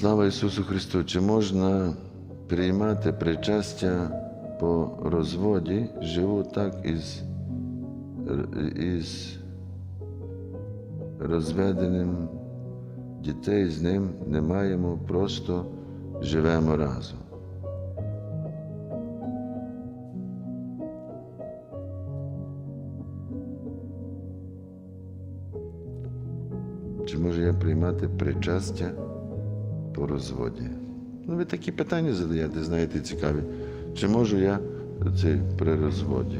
Слава Ісусу Христу! Чи можна приймати причастя по розводі? Живу так із, із розведеним дітей з ним не маємо, просто живемо разом. Чи можу я приймати причастя по розводі? Ну, ви такі питання задаєте, знаєте, цікаві. Чи можу я це при розводі?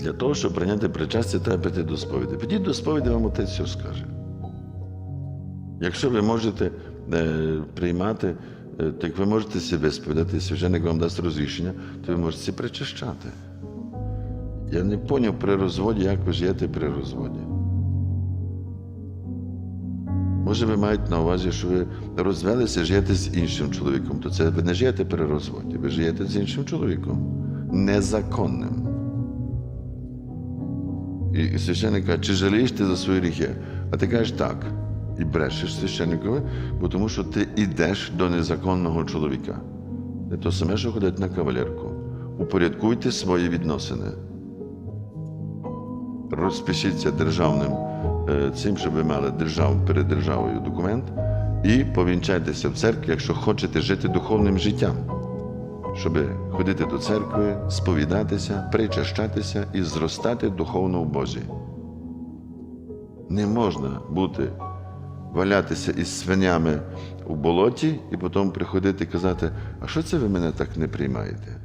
Для того, щоб прийняти причастя, треба піти до сповіді. Підіть до сповіді, вам отець все скаже. Якщо ви можете е, приймати, е, так ви можете себе сповідати, священник вам дасть розрішення, то ви можете причащати. Я не поняв при розводі, як ви живете при розводі. Може, ви маєте на увазі, що ви розвелися, живете з іншим чоловіком, то це ви не живете при розводі, ви живете з іншим чоловіком. Незаконним. І, священник каже, чи жалієш ти за свої гріхи? А ти кажеш так. І брешеш священникові, бо тому що ти йдеш до незаконного чоловіка. Не то саме, що ходить на кавалерку. Упорядкуйте свої відносини. Розпишіться державним цим, щоб ви мали держав, перед державою документ, і повінчайтеся в церкві, якщо хочете жити духовним життям, щоб ходити до церкви, сповідатися, причащатися і зростати духовно в Божі. Не можна бути, валятися із свинями у болоті і потім приходити і казати, а що це ви мене так не приймаєте?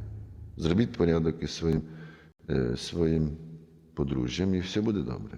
Зробіть порядок із своїм, е, своїм подружжям, і все буде добре.